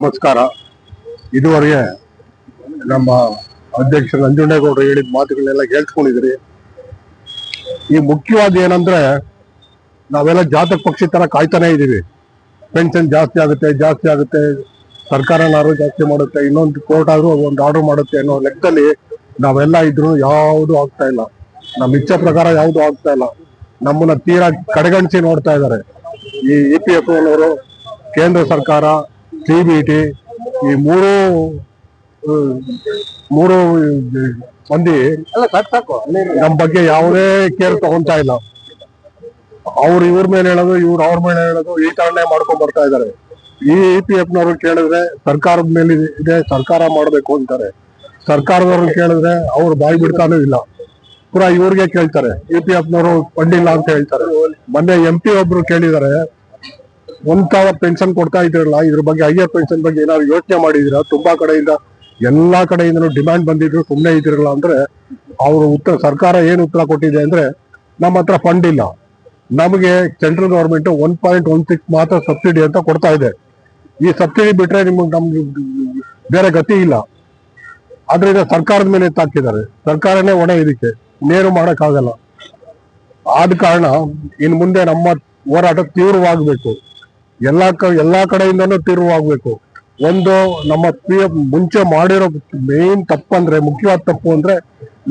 ನಮಸ್ಕಾರ. ಇದುವರೆಗೆ ನಮ್ಮ ಅಧ್ಯಕ್ಷ ನಂಜುಂಡೇಗೌಡರು ಹೇಳಿದ ಮಾತುಗಳನ್ನೆಲ್ಲ ಕೇಳಿಸ್ಕೊಂಡಿದ್ರಿ ಈ ಮುಖ್ಯವಾದ ಏನಂದ್ರೆ, ನಾವೆಲ್ಲ ಜಾತಕ ಪಕ್ಷಿ ತರ ಕಾಯ್ತಾನೆ ಇದೀವಿ ಪೆನ್ಷನ್ ಜಾಸ್ತಿ ಆಗುತ್ತೆ ಜಾಸ್ತಿ ಆಗುತ್ತೆ ಸರ್ಕಾರನಾರು ಜಾಸ್ತಿ ಮಾಡುತ್ತೆ, ಇನ್ನೊಂದು ಕೋರ್ಟ್ ಆದ್ರೂ ಒಂದು ಆರ್ಡರ್ ಮಾಡುತ್ತೆ ಅನ್ನೋ ಲೆಕ್ಕದಲ್ಲಿ ನಾವೆಲ್ಲ ಇದ್ರು ಯಾವುದು ಆಗ್ತಾ ಇಲ್ಲ. ನಮ್ಮ ಇಚ್ಛೆ ಪ್ರಕಾರ ಯಾವುದು ಆಗ್ತಾ ಇಲ್ಲ. ನಮ್ಮನ್ನ ತೀರಾ ಕಡೆಗಣಿಸಿ ನೋಡ್ತಾ ಇದ್ದಾರೆ. ಈ ಇ ಪಿ ಎಫ್ ಕೇಂದ್ರ ಸರ್ಕಾರ ಟಿ ಈ ಮೂರು ಹ್ಮ್, ಮೂರು ಮಂದಿ ನಮ್ಮ ಬಗ್ಗೆ ಯಾವುದೇ ಕೇರ್ ತಗೊಂತಾ ಇಲ್ಲ. ಅವ್ರು ಇವ್ರ ಮೇಲೆ ಹೇಳೋದು ಇವ್ರು ಅವ್ರ ಮೇಲೆ ಹೇಳೋದು ಈ ತರನೇ ಮಾಡ್ಕೊಂಡ್ ಬರ್ತಾ ಇದಾರೆ. ಈ ಇ ಪಿ ಎಫ್ ನವ್ರು ಕೇಳಿದ್ರೆ ಸರ್ಕಾರದ ಮೇಲೆ ಇದೆ- ಸರ್ಕಾರ ಮಾಡ್ಬೇಕು ಅಂತಾರೆ. ಸರ್ಕಾರದವ್ರನ್ನ ಕೇಳಿದ್ರೆ ಅವ್ರು ಬಾಯಿ ಬಿಡ್ತಾನೂ ಇಲ್ಲ. ಪುರಾ ಇವ್ರಿಗೆ ಕೇಳ್ತಾರೆ. ಇ ಪಿ ಎಫ್ ನವರು ಫಂಡಿಲ್ಲ ಅಂತ ಹೇಳ್ತಾರೆ. ಮೊನ್ನೆ ಎಂ ಪಿ ಒಬ್ರು ಕೇಳಿದಾರೆ ಒಂದ್ ಪೆನ್ಷನ್ ಕೊಡ್ತಾ ಇದ್ರಲ್ಲ, ಇದ್ರ ಬಗ್ಗೆ ಹೈಯರ್ ಪೆನ್ಷನ್ ಬಗ್ಗೆ ಏನಾದ್ರು ಯೋಚನೆ ಮಾಡಿದಿರಾ ತುಂಬಾ ಕಡೆಯಿಂದ ಎಲ್ಲಾ ಕಡೆಯಿಂದನೂ ಡಿಮ್ಯಾಂಡ್ ಬಂದಿದ್ರು, ಸುಮ್ನೆ ಇದ್ರಲ್ಲ ಅಂದ್ರೆ ಅವರು ಉತ್ತರ, ಸರ್ಕಾರ ಏನ್ ಉತ್ತರ ಕೊಟ್ಟಿದೆ ಅಂದ್ರೆ ನಮ್ಮ ಹತ್ರ ಫಂಡ್ ಇಲ್ಲ. ನಮಗೆ central government one point one six ಮಾತ್ರ ಸಬ್ಸಿಡಿ ಅಂತ ಕೊಡ್ತಾ ಇದೆ. ಈ ಸಬ್ಸಿಡಿ ಬಿಟ್ರೆ ನಿಮ್ಗೆ ನಮ್ಗೆ ಬೇರೆ ಗತಿ ಇಲ್ಲ. ಆದ್ರಿಂದ ಸರ್ಕಾರದ ಮೇಲೆ ಎತ್ತಾಕಿದ್ದಾರೆ ಸರ್ಕಾರನೇ ಒಣ ಇದಕ್ಕೆ. ನೇರು ಮಾಡಕ್ ಆಗಲ್ಲ ಆದ ಕಾರಣ ಇನ್ ಮುಂದೆ ನಮ್ಮ ಹೋರಾಟ ತೀವ್ರವಾಗಬೇಕು. ಎಲ್ಲಾ ಕ, ಎಲ್ಲಾ ಕಡೆಯಿಂದನೂ ತಿರುವಾಗಬೇಕು ಒಂದು ನಮ್ಮ ಪಿ ಎಫ್ ಮುಂಚೆ ಮಾಡಿರೋ ಮೇನ್ ತಪ್ಪಂದ್ರೆ, ಮುಖ್ಯವಾದ ತಪ್ಪು ಅಂದ್ರೆ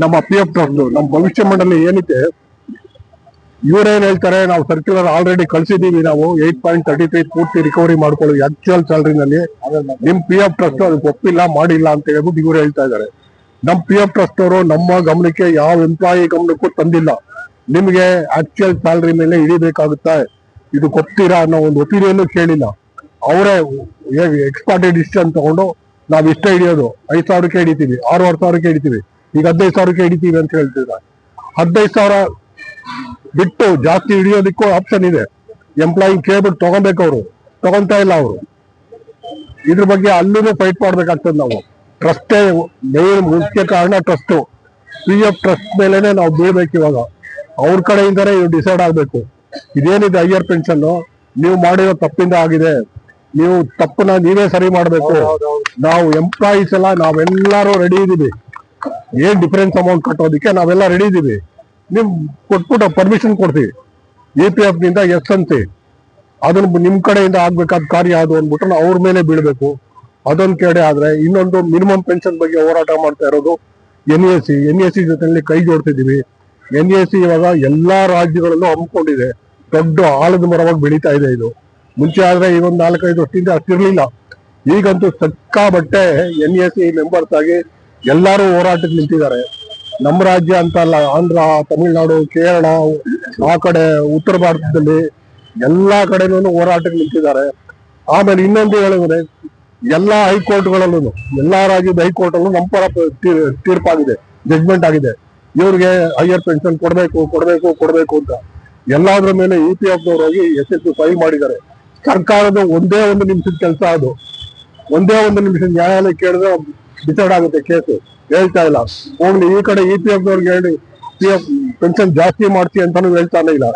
ನಮ್ಮ ಪಿ ಎಫ್ ಟ್ರಸ್ಟ್ ನಮ್ಮ ಭವಿಷ್ಯ ಮಂಡಳಿ ಏನಿದೆ ಇವ್ರೇನ್ ಹೇಳ್ತಾರೆ, ನಾವು ಸರ್ಕ್ಯುಲರ್ ಆಲ್ರೆಡಿ ಕಳ್ಸಿದೀವಿ ನಾವು ಏಟ್ ಪಾಯಿಂಟ್ ತರ್ಟಿ ತ್ರೀ ಪೂರ್ತಿ ರಿಕವರಿ ಮಾಡ್ಕೊಳ್ಳಿ ಆಕ್ಚುಯಲ್ ಸ್ಯಾಲರಿನಲ್ಲಿ ನಿಮ್ ಪಿ ಎಫ್ ಟ್ರಸ್ಟ್ ಅದಕ್ಕೆ ಒಪ್ಪಿಲ್ಲ, ಮಾಡಿಲ್ಲ ಅಂತ ಹೇಳ್ಬಿಟ್ಟು ಇವ್ರು ಹೇಳ್ತಾ ಇದ್ದಾರೆ. ನಮ್ ಪಿ ಎಫ್ ಟ್ರಸ್ಟ್ ಅವರು ನಮ್ಮ ಗಮನಕ್ಕೆ ಯಾವ ಎಂಪ್ಲಾಯಿ ಗಮನಕ್ಕೂ ತಂದಿಲ್ಲ. ನಿಮ್ಗೆ ಆಕ್ಚುಯಲ್ ಸ್ಯಾಲರಿ ಮೇಲೆ ಇಳಿಬೇಕಾಗುತ್ತಾ. ಇದು ಗೊತ್ತಿರಾ ಅನ್ನೋ ಒಂದು ಒಪಿನಿಯನ್ ಕೇಳಿಲ್ಲ. ಅವರೇ ಎಕ್ಸ್ಪರ್ಟೆಡ್ ಡಿಸಿಷನ್ ತಗೊಂಡು ನಾವು ಇಷ್ಟ ಹಿಡಿಯೋದು. ಐದ್ ಸಾವಿರಕ್ಕೆ ಹಿಡಿತೀವಿ, ಆರೂವರೆ ಸಾವಿರಕ್ಕೆ ಹಿಡಿತೀವಿ. ಈಗ ಹದಿನೈದು ಸಾವಿರಕ್ಕೆ ಹಿಡಿತೀವಿ ಅಂತ ಹೇಳ್ತಿದ್ದಾರೆ. ಹದಿನೈದು ಸಾವಿರ ಬಿಟ್ಟು ಜಾಸ್ತಿ ಹಿಡಿಯೋದಕ್ಕೂ ಆಪ್ಷನ್ ಇದೆ. ಎಂಪ್ಲಾಯಿ ಕೇಳ್ಬಿಟ್ಟು ತಗೊಬೇಕು ಅವರು. ತಗೊಂತಾ ಇಲ್ಲ ಅವರು. ಇದ್ರ ಬಗ್ಗೆ ಅಲ್ಲೂ ಫೈಟ್ ಮಾಡ್ಬೇಕಾಗ್ತದೆ ನಾವು. ಟ್ರಸ್ಟೇ ಮೇನ್ ಮುಖ್ಯ ಕಾರಣ ಟ್ರಸ್ಟ್ ಪಿ ಎಫ್ ಟ್ರಸ್ಟ್ ಮೇಲೆನೆ ನಾವು ಬೀಳ್ಬೇಕು ಇವಾಗ. ಅವ್ರ ಕಡೆಯಿಂದನೇ ಡಿಸೈಡ್ ಆಗ್ಬೇಕು. ಇದೇನಿದೆ ಹೈಯರ್ ಪೆನ್ಷನ್ ನೀವು ಮಾಡಿರೋ ತಪ್ಪಿಂದ ಆಗಿದೆ. ನೀವು ತಪ್ಪನ್ನ ನೀವೇ ಸರಿ ಮಾಡಬೇಕು. ನಾವು ಎಂಪ್ಲಾಯೀಸ್ ಎಲ್ಲ ನಾವೆಲ್ಲರೂ ರೆಡಿ ಇದೀವಿ. ಏನ್ ಡಿಫರೆನ್ಸ್ ಅಮೌಂಟ್ ಕಟ್ಟೋದಕ್ಕೆ ನಾವೆಲ್ಲ ರೆಡಿ ಇದೀವಿ. ನಿಮ್ ಕೊಟ್ಬಿಟ್ಟು ಪರ್ಮಿಷನ್ ಕೊಡ್ತೀವಿ. ಎ ಪಿ ಎಫ್ನಿಂದ ಎಸ್ ಅಂತಿ ಅದನ್ನ ನಿಮ್ ಕಡೆಯಿಂದ ಆಗ್ಬೇಕಾದ ಕಾರ್ಯ ಅದು ಅಂದ್ಬಿಟ್ರೆ ನಾವು ಅವ್ರ ಮೇಲೆ ಬೀಳ್ಬೇಕು. ಅದೊಂದ್ ಕಡೆ ಆದ್ರೆ ಇನ್ನೊಂದು ಮಿನಿಮಮ್ ಪೆನ್ಷನ್ ಬಗ್ಗೆ ಹೋರಾಟ ಮಾಡ್ತಾ ಇರೋದು N A C N A C ಜೊತೆ ಕೈ ಜೋಡ್ತಿದೀವಿ. ಎನ್ ಎ ಸಿ ಇವಾಗ ಎಲ್ಲಾ ರಾಜ್ಯಗಳಲ್ಲೂ ಹಮ್ಮಿಕೊಂಡಿದೆ. ದೊಡ್ಡ ಆಳದ ಮರವಾಗಿ ಬೆಳೀತಾ ಇದೆ ಇದು. ಮುಂಚೆ ಆದ್ರೆ ಈ ಒಂದು ನಾಲ್ಕೈದು ವರ್ಷದಿಂದ ಅಷ್ಟಿರ್ಲಿಲ್ಲ ಈಗಂತೂ ಸಿಕ್ಕಾಬಟ್ಟೆ ಎನ್ ಎಸ್ ಸಿ ಮೆಂಬರ್ಸ್ ಆಗಿ ಎಲ್ಲರೂ ಹೋರಾಟಕ್ಕೆ ನಿಂತಿದ್ದಾರೆ. ನಮ್ಮ ರಾಜ್ಯ ಅಂತ ಅಲ್ಲ, ಆಂಧ್ರ, ತಮಿಳುನಾಡು, ಕೇರಳ, ಆ ಕಡೆ, ಉತ್ತರ ಭಾರತದಲ್ಲಿ ಎಲ್ಲಾ ಕಡೆನೂ ಹೋರಾಟಕ್ಕೆ ನಿಂತಿದ್ದಾರೆ. ಆಮೇಲೆ ಇನ್ನೊಂದು ಹೇಳಿದ್ರೆ ಎಲ್ಲಾ ಹೈಕೋರ್ಟ್ಗಳಲ್ಲೂ ಎಲ್ಲಾ ರಾಜ್ಯದ ಹೈಕೋರ್ಟ್ ಅಲ್ಲೂ ನಮ್ಮ ಪರ ತೀರ್ಪಾಗಿದೆ ಜಡ್ಜ್ಮೆಂಟ್ ಆಗಿದೆ. ಇವ್ರಿಗೆ ಹೈಯರ್ ಪೆನ್ಷನ್ ಕೊಡಬೇಕು ಕೊಡಬೇಕು ಕೊಡಬೇಕು ಅಂತ. ಎಲ್ಲಾದ್ರ ಮೇಲೆ ಯು ಪಿ ಎಫ್ ಹೋಗಿ ಎಸ್ ಎಸ್ ಫೈಲ್ ಮಾಡಿದ್ದಾರೆ. ಸರ್ಕಾರದ ಒಂದೇ ಒಂದು ನಿಮಿಷದ ಕೆಲಸ ಅದು. ಒಂದೇ ಒಂದು ನಿಮಿಷ ನ್ಯಾಯಾಲಯ ಕೇಳಿದ್ರೆ ಡಿಸೈಡ್ ಆಗುತ್ತೆ ಕೇಸು ಹೇಳ್ತಾ ಇಲ್ಲ. ಹೋಗ್ಲಿ, ಈ ಕಡೆ ಇ ಪಿ ಎಫ್ ಹೇಳಿ ಪಿ ಎಫ್ ಪೆನ್ಷನ್ ಜಾಸ್ತಿ ಮಾಡ್ತಿ ಅಂತಾನು ಹೇಳ್ತಾನೆ ಇಲ್ಲ.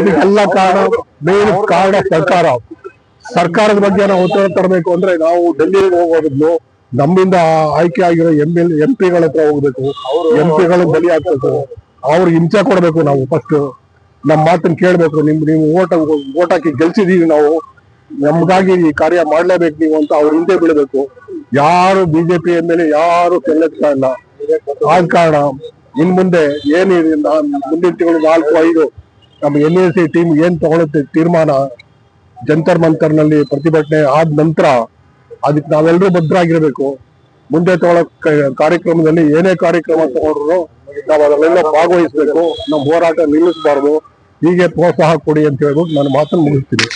ಇದಕ್ಕೆಲ್ಲ ಕಾರಣ ಮೇನ್ ಕಾರಣ ಸರ್ಕಾರ. ಸರ್ಕಾರದ ಬಗ್ಗೆ ನಾವು ಉತ್ತರ ತರಬೇಕು ಅಂದ್ರೆ ನಾವು ಡೆಲ್ಲಿಗೆ ಹೋಗೋದ್ನು ನಮ್ಮಿಂದ ಆಯ್ಕೆ ಆಗಿರೋ ಎಂ ಎಲ್ ಎಂ ಪಿಗಳ ಹತ್ರ ಹೋಗ್ಬೇಕು. ಎಂ ಪಿಗಳ ಬಲಿ ಹಾಕ್ಬೇಕು. ಅವ್ರಿಗೆ ಹಿಂಸೆ ಕೊಡ್ಬೇಕು ನಾವು ಫಸ್ಟ್ ನಮ್ಮ ಮಾತನ್ನು ಕೇಳಬೇಕು, ನಿಮ್ ನೀವು ಓಟ್ ಓಟ್ ಹಾಕಿ ಗೆಲ್ಸಿದೀವಿ ನಾವು. ನಮ್ಗಾಗಿ ಈ ಕಾರ್ಯ ಮಾಡ್ಲೇಬೇಕು ನೀವು ಅಂತ ಅವ್ರ ಹಿಂದೆ ಬೀಳಬೇಕು. ಯಾರು ಬಿಜೆಪಿ ಮೇಲೆ ಯಾರು ಕೆಲ್ಲತ್ತಾ ಇಲ್ಲ. ಆದ ಕಾರಣ ಇನ್ ಮುಂದೆ ಏನಿದೆ ನಾ- ಮುಂದಿನ ತಿಂಗಳು ನಾಲ್ಕು, ಐದು ನಮ್ಮ ಎನ್ ಎ ಸಿ ಟೀಮ್ ಏನ್ ತಗೊಳುತ್ತೆ ತೀರ್ಮಾನ ಜಂತರ್ ಮಂತರ್ನಲ್ಲಿ ಪ್ರತಿಭಟನೆ ಆದ ನಂತರ ಅದಕ್ಕೆ ನಾವೆಲ್ಲರೂ ಭದ್ರಾಗಿರ್ಬೇಕು. ಮುಂದೆ ತಗೊಳ್ಳೋ ಕ- ಕಾರ್ಯಕ್ರಮದಲ್ಲಿ ಏನೇ ಕಾರ್ಯಕ್ರಮ ತಗೊಂಡ್ರು ನಾವು ಅದರಲ್ಲೆಲ್ಲ ಭಾಗವಹಿಸ್ಬೇಕು. ನಮ್ಮ ಹೋರಾಟ ನಿಲ್ಲಿಸಬಾರ್ದು. ಹೀಗೆ ಪ್ರೋತ್ಸಾಹ ಕೊಡಿ ಅಂತ ಹೇಳ್ಬಿಟ್ಟು ನಾನು ಮಾತನ್ನು ಮುಗಿಸ್ತೀನಿ.